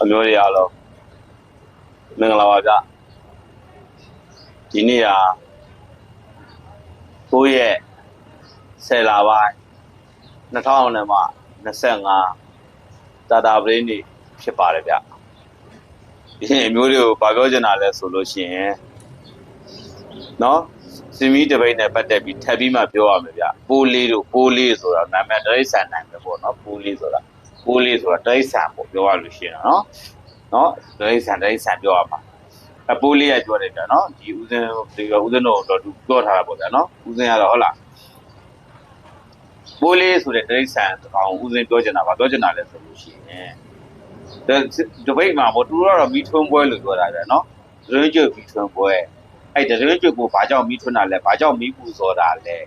အမျိုးတွေအားလုံးမင်္ဂလာပါဗျဒီနေ့ဟာ9ရက်10လပိုင်း2025တာတာပရင်းနေ့ဖြစ်ပါတယ်ဗျဒီနေ့အမျိုးတွေကိုဗာပြောချင်တာလဲဆိုလို့ရှိရင်เนาะစင်မီတပိတ်နဲ့ပတ်သက်ပြီးထပ်ပြီးမှပြောရမယ်ဗျပိုးလေးတို့ပိုးလေးဆိုတာနာမည်တရိษံနိုင်ပဲပေါ့เนาะပိုးလေးဆိုတာ ပိုးလေးဆိုတာတိရစ္ဆာန်ပေါ့ပြောရလို့ရှိရင်နော်နော်တိရစ္ဆာန်တိရစ္ဆာန်ပြောရမှာအပိုးလေးရပြောတယ်ဗျာနော်ဒီဦးစင်းဒီဦးစင်းတို့တော့သူပြောထားတာပေါ့ဗျာနော်ဦးစင်းကတော့ဟုတ်လားပိုးလေးဆိုတဲ့တိရစ္ဆာန်ကောင်ဦးစင်းပြောချင်တာဗာပြောချင်တာလဲဆိုလို့ရှိရင်ဒပိတ်မှာပေါ့သူတို့ကတော့မီးထွန်းပွဲလို့ပြောတာဗျာနော်ဒရင်းကျွတ်မီးထွန်းပွဲအဲ့ဒရင်းကျွတ်ကိုဘာကြောင့်မီးထွန်းတာလဲဘာကြောင့်မီးပူစောတာလဲ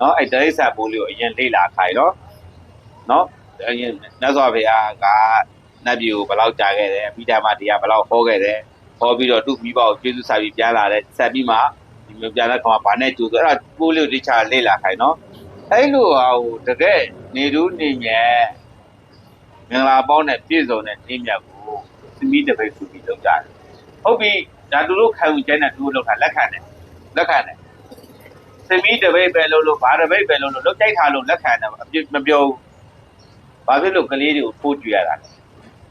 နော်အဲ့တိရစ္ဆာန်ပိုးလေးကိုအရင်လေ့လာခိုင်းတော့နော် အရင်မြတ်စွာဘုရားကနတ်ပြည်ကိုဘယ်လောက်ကြာခဲ့တယ်မိသားမတရားဘယ်လောက်ဟောခဲ့တယ်ဟောပြီးတော့သူ့မိဘကိုကျေးဇူးစာပြီးပြန်လာတယ်ဆက်ပြီးမှဒီမျိုးပြန်တဲ့ခါမှာဗာနဲ့ကြိုးဆိုအဲ့ဒါပိုးလေးကိုတိချာလေ့လာခိုင်းနော်အဲ့လိုဟာဟိုတကယ်နေတူးနေမြဲမင်္ဂလာပေါင်းနဲ့ပြည့်စုံတဲ့နေမြတ်ကိုသမီးတစ်ပိတ်စုပြီးလုပ်ကြတယ်ဟုတ်ပြီဒါသူတို့ခံယူချက်နဲ့သူတို့လုပ်တာလက်ခံတယ်လက်ခံတယ်သမီးတစ်ပိတ်ပဲလုပ်လို့ဗာတစ်ပိတ်ပဲလုပ်လို့လုပ်ကြိုက်တာလို့လက်ခံတယ်အပြစ်မပြောဘူး ဘာဖြစ်လို့ကလေးတွေကိုထိုးကြွရတာလဲ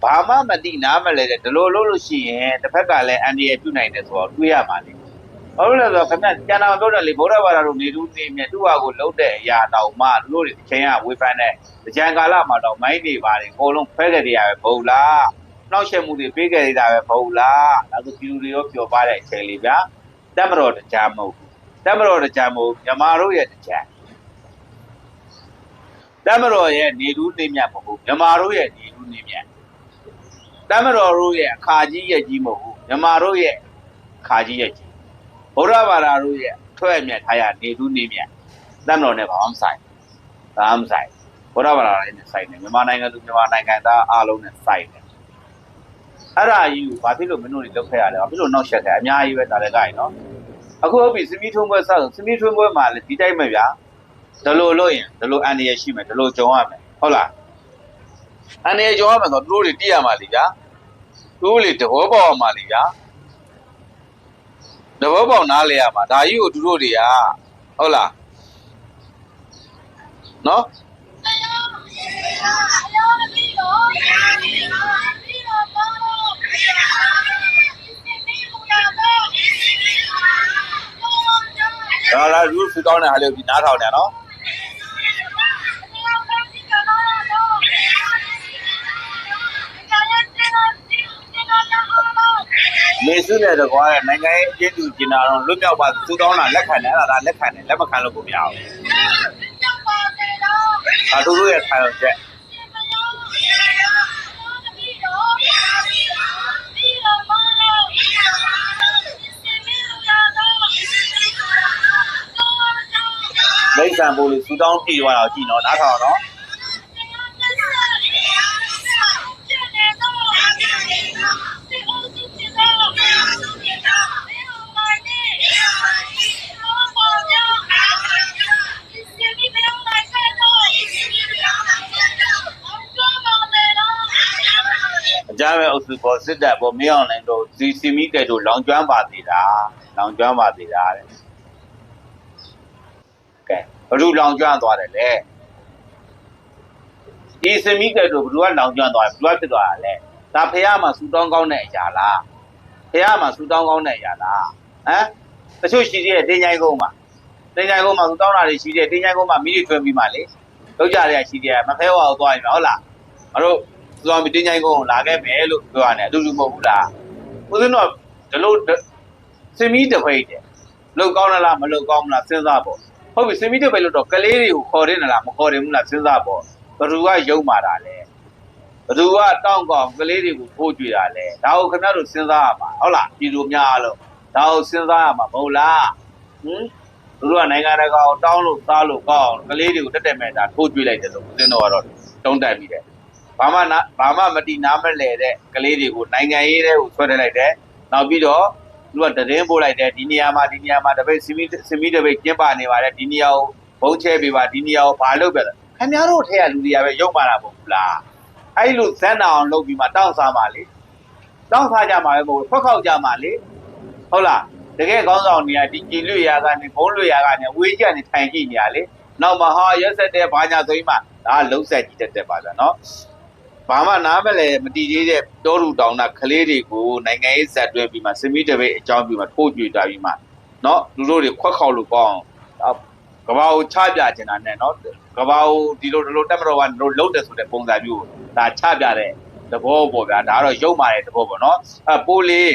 ဘာမှမသိနားမလဲတဲ့ဒီလိုလုပ်လို့ရှိရင်တစ်ဖက်ကလည်းအန်ဒီရပြုတ်နိုင်တယ်ဆိုတော့တွေးရပါလိမ့်မယ်။ဘာလို့လဲဆိုတော့ခင်ဗျကျန်တာပြောတယ်လေဗုဒ္ဓဘာသာတို့နေလူနေမြတ်သူ့ဟာကိုလှုပ်တဲ့အရာတောင်မှသူတို့တွေအချိန်ကဝေဖန်တဲ့ကြံကာလမှာတော့မိုင်းနေပါတယ်အကုန်လုံးဖဲကြတယ်ရပဲဘုံလား။နှောက်ရှက်မှုတွေပေးကြရတာပဲဘုံလား။ဒါဆိုပြည်သူတွေရောပျော်ပါတဲ့အချိန်လေးဗျာ။တက်မတော်တရားမဟုတ်ဘူး။တက်မတော်တရားမဟုတ်မြမာတို့ရဲ့တရား တက်မတော်ရဲ့နေလူနေမြတ်မဟုတ်မြမာတို့ရဲ့နေလူနေမြတ်တမတော်တို့ရဲ့အခါကြီးရဲ့ကြီးမဟုတ်ဘူးမြမာတို့ရဲ့အခါကြီးရဲ့ကြီးဘုရားဘာသာတို့ရဲ့ထွက်အမြတ်ထားရနေသူနေမြတ်တမတော်နဲ့ဘာမှမဆိုင်ဘာမှမဆိုင်ဘုရားဘာသာတွေနဲ့ဆိုင်တယ်မြန်မာနိုင်ငံသူမြန်မာနိုင်ငံသားအားလုံးနဲ့ဆိုင်တယ်အဲ့ဒါကြီးကိုဘာဖြစ်လို့မင်းတို့တွေလုပ်ခဲ့ရလဲဘာဖြစ်လို့နောက်ဆက်ခဲ့အများကြီးပဲဒါလည်းကြိုင်နော်အခုဟုတ်ပြီစမီထုံးပွဲဆောက်စမီထုံးပွဲမှာလည်းဒီတိုင်းပဲဗျာ ဒီလိုလို့ရင်ဒီလိုအန်ရရှိမယ်ဒီလိုကြုံရမယ်ဟုတ်လားအနေကြောရမယ်ဆိုတော့သူတို့တွေတည်ရမှာလीဗျာသူတို့တွေတဘောပေါက်ရမှာလीဗျာတဘောပေါက်နားလဲရမှာဒါကြီးကိုသူတို့တွေကဟုတ်လားနော်ဒါလားသူစူတောင်းတဲ့ဟာလေးကိုဒီနားထောင်တယ်နော် မေစုနဲ့တကွာတဲ့နိုင်ငံရေးအကျဉ်းသူကျင်တာတော့လွတ်မြောက်ပါစူတောင်းတာလက်ခံတယ်အဲ့ဒါဒါလက်ခံတယ်လက်မခံလို့ကိုမရဘူးဒါသူတို့ရဲ့ခံရချက်မိတ်ဆန်ဖို့လို့စူတောင်းပြေသွားတာကြည့်နော်နားထောင်နော် အကြမ်းပဲအုပ်စုပေါ်စစ်တပ်ပေါ်မင်းအောင်နိုင်တို့စီစီမီကဲတို့လောင်ကျွမ်းပါသေးတာလောင်ကျွမ်းပါသေးတာတဲ့ကဲဘ누구လောင်ကျွမ်းသွားတယ်လဲဒီစီမီကဲတို့ဘ누구ကလောင်ကျွမ်းသွားတယ်ဘ누구ကဖြစ်သွားတာလဲဒါဖះမှာစူတောင်းကောင်းတဲ့အရာလားဖះမှာစူတောင်းကောင်းတဲ့အရာလားဟမ်တချို့ရှိသေးတယ်တင်းချိုင်းကုန်းမှာတင်းချိုင်းကုန်းမှာစူတောင်းတာတွေရှိသေးတယ်တင်းချိုင်းကုန်းမှာမိတွေထွင်ပြီးမှလေလောက်ကြရရှိသေးတယ်မဖဲဝါကိုသွားရင်ဟုတ်လားမတို့ သူကမတင်းချိုင်းကုန်းကိုလာခဲ့မယ်လို့ပြောရတယ်အတူတူမဟုတ်ဘူးလားဦးဇင်းတော့ဒီလိုစင်မီတပိတ်တယ်လောက်ကောင်းလားမလောက်ကောင်းမလားစဉ်းစားပေါ့ဟုတ်ပြီစင်မီတပိတ်လို့တော့ကလေးတွေကိုခေါ်တယ်လားမခေါ်တယ်ဘူးလားစဉ်းစားပေါ့ဘသူကယုံမာတာလဲဘသူကတောင်းကောင်းကလေးတွေကိုပို့ကြွေတာလဲဒါကိုခင်ဗျားတို့စဉ်းစားရမှာဟုတ်လားပြည်သူများလို့ဒါကိုစဉ်းစားရမှာမဟုတ်လားဟင်သူတို့ကနိုင်ငံတကာကိုတောင်းလို့သားလို့ကောင်းအောင်ကလေးတွေကိုတက်တက်မဲ့တာထိုးကြွေလိုက်တယ်လို့ဦးဇင်းတော့ကတော့တုံးတက်ပြီးတယ် ဘာမှနာဘာမှမတိနားမလဲတဲ့ကလေးတွေကိုနိုင်ငံရေးတဲ့ကိုဆွဲထည့်လိုက်တယ်။နောက်ပြီးတော့သူကတရင်ပို့လိုက်တယ်ဒီနေရာမှာဒီနေရာမှာတပိတ်စမီစမီတပိတ်ကျင်းပနေပါတယ်ဒီနေရာကိုဘုံချဲပေးပါဒီနေရာကိုဘာလုပ်ပြလဲ။ခင်ဗျားတို့ထဲကလူတွေကပဲရုပ်မာတာမဟုတ်ဘူးလား။အဲ့လိုဇန်နာအောင်လုပ်ပြီးမှတောင်းစားပါလေတောင်းစားကြမှာပဲမဟုတ်ဘူးဖွက်ခောက်ကြမှာလေဟုတ်လားတကယ်ကောင်းဆောင်နေရဒီကြည်လွရာကနေဘုံလွရာကနေဝေးကြနေထိုင်ကြည့်နေရလေနောက်မှာဟာရက်ဆက်တဲ့ဘာညာဆိုရင်မှဒါလုံးဆက်ကြည့်တတ်တယ်ပါဗျာနော် ဘာမှနားမလဲမတီးသေးတဲ့တောလူတောင်တာကလေးတွေကိုနိုင်ငံရေးဇက်တွဲပြီးမှစမီတပိတ်အကြောင်းပြီးမှထိုးကြွေတာပြီးမှနော်လူတို့တွေခွက်ခေါက်လို့ကောင်းအောင်ကဘာကိုချပြချင်တာနဲ့နော်ကဘာကိုဒီလိုဒီလိုတက်မတော်ကဒီလိုလုံးတယ်ဆိုတဲ့ပုံစံမျိုးဒါချပြတဲ့သဘောပေါ့ဗျာဒါကတော့ရုပ်မာတဲ့သဘောပေါ့နော်အဲပိုးလေး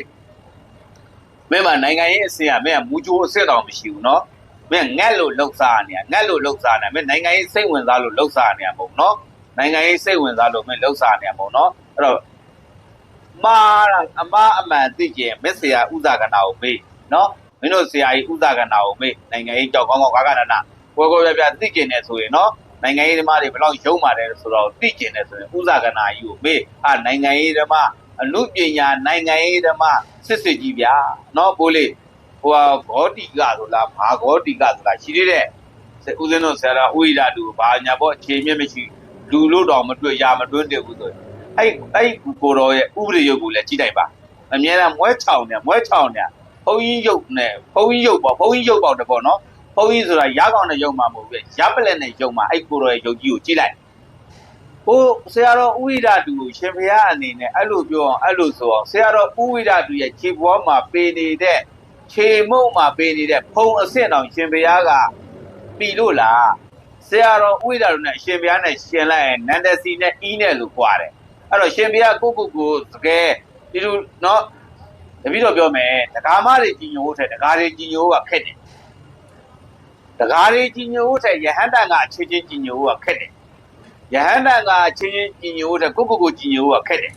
မင်းမနိုင်ငံရေးအစင်ကမင်းကမူဂျိုးအစ်စ်တောင်မရှိဘူးနော်မင်းငက်လို့လှုပ်စားနေရငက်လို့လှုပ်စားနေမင်းနိုင်ငံရေးစိတ်ဝင်စားလို့လှုပ်စားနေရမဟုတ်နော် နိုင်ငံရေးစိတ်ဝင်စားလို့မင်းလှုပ်စားနေရမဟုတ်နော်အဲ့တော့မာအမအမှန်သိကြရင်မစ်ဆရာဥဇာကနာကိုမေးနော်မင်းတို့ဆရာကြီးဥဇာကနာကိုမေးနိုင်ငံရေးကြောက်ကောင်းကောင်းကာကနာနာကိုကိုပြပြသိကြနေဆိုရင်နော်နိုင်ငံရေးဓမ္မတွေဘယ်လောက်ရုံးပါတယ်ဆိုတော့သိကျင်တယ်ဆိုရင်ဥဇာကနာကြီးကိုမေးအာနိုင်ငံရေးဓမ္မအမှုပညာနိုင်ငံရေးဓမ္မစစ်စစ်ကြီးဗျာနော်ဘိုးလေးဟိုဟာဂေါတိကဆိုလားဘာဂေါတိကဆိုလားရှိသေးတယ်ဦးဇင်းတို့ဆရာဥိရာတူဘာညာပေါ့အခြေမြင့်မရှိ လူလို့တော့မတွေ့ရမတွင်းတယ်ဘူးဆိုရင်အဲ့အဲ့ကိုတော်ရဲ့ဥပဒေရုပ်ကိုလည်းကြည့်လိုက်ပါအများအားမွဲချောင်နေမွဲချောင်နေဘုန်းကြီးရုပ်နဲ့ဘုန်းကြီးရုပ်ပေါ့ဘုန်းကြီးရုပ်ပေါ့တပေါ့နော်ဘုန်းကြီးဆိုတာရကောင်းတဲ့ရုပ်မှမဟုတ်ဘူးရပလက်နဲ့ရုပ်မှအဲ့ကိုတော်ရဲ့ရုပ်ကြီးကိုကြည့်လိုက်ဟိုဆရာတော်ဥိရာတူကိုရှင်ဘုရားအနေနဲ့အဲ့လိုပြောအောင်အဲ့လိုဆိုအောင်ဆရာတော်ဥိရာတူရဲ့ခြေပွားမှာပေနေတဲ့ခြေမုံမှာပေနေတဲ့ဖုံအစ်စ်တောင်ရှင်ဘုရားကပြီလို့လား ဆရာတော်ဥိရာတူနဲ့ရှင်ဘုရားနဲ့ရှင်လိုက်ရင်နန္ဒစီနဲ့အီးနဲ့လို့ကြွားတယ်အဲ့တော့ရှင်ဘုရားကိုကိုကိုတကယ်ဒီလိုနော်တပည့်တော်ပြောမယ်ဒကာမတွေကြီးညို့တဲ့ဒကာတွေကြီးညို့ကခက်တယ်ဒကာတွေကြီးညို့တဲ့ယဟန်တန်ကအချင်းချင်းကြီးညို့ကခက်တယ်ယဟန်တန်ကအချင်းချင်းကြီးညို့တဲ့ကိုကိုကိုကြီးညို့ကခက်တယ်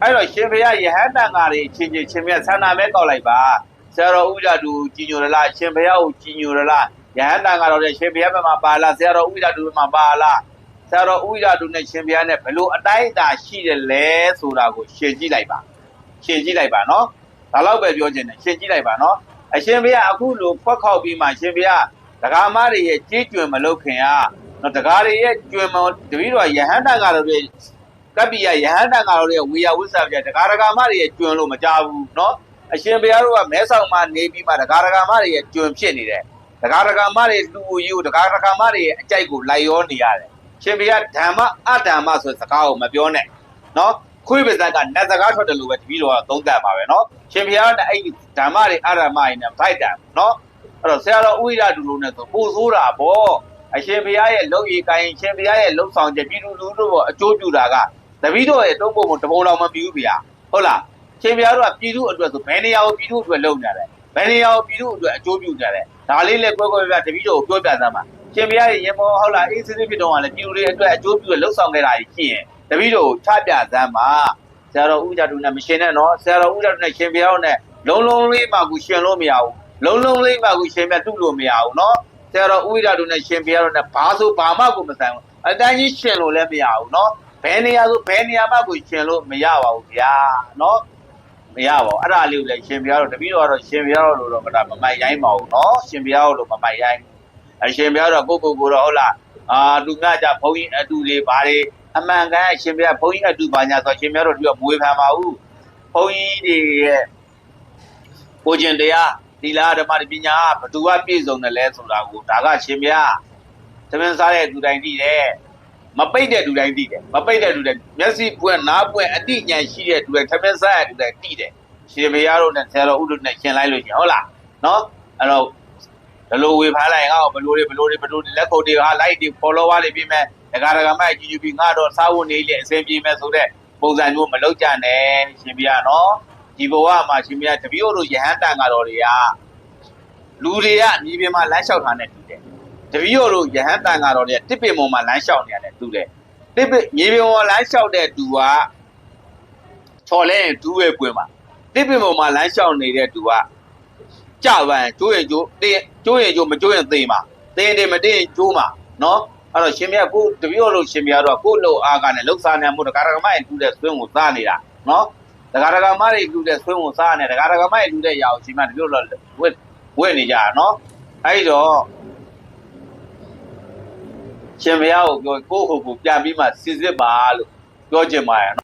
အဲ့တော့ရှင်ဘုရားယဟန်တန်ကတွေအချင်းချင်းရှင်ဘုရားဆန္ဒမဲကောက်လိုက်ပါဆရာတော်ဥဒ္ဒတူကြီးညို့ရလားရှင်ဘုရားကိုကြီးညို့ရလား ယဟန်တန်ကတော့လည်းရှင်ဘုရားဘက်မှာပါလားဆရာတော်ဥဒ္ဒတူဘက်မှာပါလားဆရာတော်ဥဒ္ဒတူနဲ့ရှင်ဘုရားနဲ့ဘယ်လိုအတိုင်းအတာရှိတယ်လဲဆိုတာကိုရှင်းကြည့်လိုက်ပါရှင်းကြည့်လိုက်ပါနော်ဒါတော့ပဲပြောချင်တယ်ရှင်းကြည့်လိုက်ပါနော်အရှင်ဘုရားအခုလိုဖွက်ခောက်ပြီးမှရှင်ဘုရားဒကာမတွေရဲ့ကြေးကျွင်မလုပ်ခင်ကနော်ဒကာတွေရဲ့ကျွင်မတပည့်တော်ယဟန်တန်ကတော့လေကပ္ပိယယဟန်တန်ကတော့လေဝေယဝိသပြဒကာဒကာမတွေရဲ့ကျွင်လို့မကြဘူးနော်အရှင်ဘုရားတို့ကမဲဆောင်မှနေပြီးမှဒကာဒကာမတွေရဲ့ကျွင်ဖြစ်နေတယ် ဒကာဒကာမတွေလူယူဒကာဒကာမတွေရဲ့အကြိုက်ကိုလိုက်ရောနေရတယ်ရှင်ဘုရားဓမ္မအဓမ္မဆိုတဲ့စကားကိုမပြောနဲ့နော်ခွေးပါဇက်ကနတ်စကားထွက်တယ်လို့ပဲတပည့်တော်ကသုံးသပ်ပါပဲနော်ရှင်ဘုရားကအဲ့ဒီဓမ္မတွေအဓမ္မတွေနဲ့ဖိုက်တယ်နော်အဲ့တော့ဆရာတော်ဥိရတူလုံးနဲ့ဆိုပို့ဆိုးတာပေါ့အရှင်ဘုရားရဲ့လုံရီကိုင်းရှင်ဘုရားရဲ့လုံဆောင်ချက်ပြည်သူလူထုတို့အကျိုးပြုတာကတပည့်တော်ရဲ့တုံးပုံတပုံတော်မပြူဘူးဗျာဟုတ်လားရှင်ဘုရားတို့ကပြည်သူအတွက်ဆိုဘယ်နေရာကိုပြည်သူအတွက်လုံနေတယ် ဘယ်နေရာကိုပြည်သူအတွက်အကျိုးပြုကြတယ်ဒါလေးလည်းကွဲကွဲပြားတပည့်တော်ကိုပြောပြသမ်းပါရှင်ဘုရားရဲ့ရင်မောဟုတ်လားအေးစစ်စစ်ဖြစ်တော့ကလည်းပြည်သူတွေအတွက်အကျိုးပြုလှုပ်ဆောင်ခဲ့တာကြီးရှိရင်တပည့်တော်ချပြသမ်းပါဆရာတော်ဥကြတုနဲ့မရှင်နဲ့နော်ဆရာတော်ဥကြတုနဲ့ရှင်ဘုရားနဲ့လုံးလုံးလေးမှကိုရှင်လို့မရဘူးလုံးလုံးလေးမှကိုရှင်မြတ်တုလို့မရဘူးနော်ဆရာတော်ဥကြတုနဲ့ရှင်ဘုရားနဲ့ဘာဆိုဘာမှကိုမဆိုင်ဘူးအတန်းကြီးရှင်လို့လည်းမရဘူးနော်ဘယ်နေရာဆိုဘယ်နေရာမှကိုရှင်လို့မရပါဘူးဗျာနော် မရပါဘူးအဲ့ဒါလေးကိုလည်းရှင်ဘုရားတော်တပည့်တော်ကတော့ရှင်ဘုရားတော်လို့တော့မတာမမိုက်ရိုင်းပါဘူးနော်ရှင်ဘုရားတော်လို့မမိုက်ရိုင်းအရှင်ဘုရားတော်ကိုကိုကိုတော့ဟုတ်လားအာလူများကြဘုန်းကြီးအတူတွေဘာတွေအမှန်ကန်အရှင်ဘုရားဘုန်းကြီးအတူပါညာဆိုရှင်ဘုရားတို့ဒီကမွေးဖန်ပါဘူးဘုန်းကြီးတွေရဲ့ကိုကျင်တရားဒီလားဓမ္မပညာဘသူကပြည့်စုံတယ်လဲဆိုတာကိုဒါကရှင်ဘုရားသမင်းစားတဲ့သူတိုင်းသိတယ် မပိတ်တဲ့လူတိုင်းသိတယ်မပိတ်တဲ့လူတိုင်းမျက်စိပွင့်နားပွင့်အတိညာရှိတဲ့လူတိုင်းသမင်းစားတဲ့လူတိုင်းသိတယ်ရှင်ဘုရားတို့နဲ့ဆရာတော်ဥဒ္ဒနဲ့ရှင်လိုက်လို့ရှင်ဟုတ်လားနော်အဲ့တော့ဘယ်လိုဝေဖန်လိုက်ဟောဘယ်လိုတွေဘယ်လိုတွေဘယ်လိုလက်ခုပ်တွေဟာလိုက်တွေ follower တွေပြီးမဲ့ဒကာဒကာမိုက်ကြည့်ကြည့်ပြီးငါတော့စားဖို့နေလေအဆင်ပြေမဲ့ဆိုတဲ့ပုံစံမျိုးမလုပ်ကြနဲ့ရှင်ပြနော်ဒီဘဝမှာရှင်ပြတပည့်တို့ယဟန်တန်ကတော့တွေကလူတွေကမြေပြင်မှာလမ်းလျှောက်တာနဲ့တူ တယ်တပည့်တို့ယဟန်တန်ကတော့တွေကတစ်ပင်ပေါ်မှာလမ်းလျှောက်နေရတယ်တူတယ်တစ်ပင်မြေပြင်ပေါ်လမ်းလျှောက်တဲ့တူကချော်လဲရင်ဒူးပဲကွင်းမှာတစ်ပင်ပေါ်မှာလမ်းလျှောက်နေတဲ့တူကကြပန်းကျိုးရင်ကျိုးတင်းကျိုးရင်ကျိုးမကျိုးရင်သိမှာတင်းတယ်မတင်းကျိုးမှာနော်အဲ့တော့ရှင်မြတ်ကိုတပည့်တော်လို့ရှင်မြတ်တော့ကိုလို့အားကနဲ့လှုပ်ရှားနေမှုတကာရကမရဲ့တူတဲ့ဆွင်းကိုစားနေတာနော်တကာရကမရဲ့တူတဲ့ဆွင်းကိုစားနေတကာရကမရဲ့တူတဲ့ရာကိုရှင်မြတ်တပည့်တော်ဝက်ဝက်နေကြတာနော်အဲ့တော့ ရှင်မြတ်ကိုပြောကိုဟိုကိုပြန်ပြီးမှစစ်စစ်ပါလို့ပြောချင်ပါရဲ့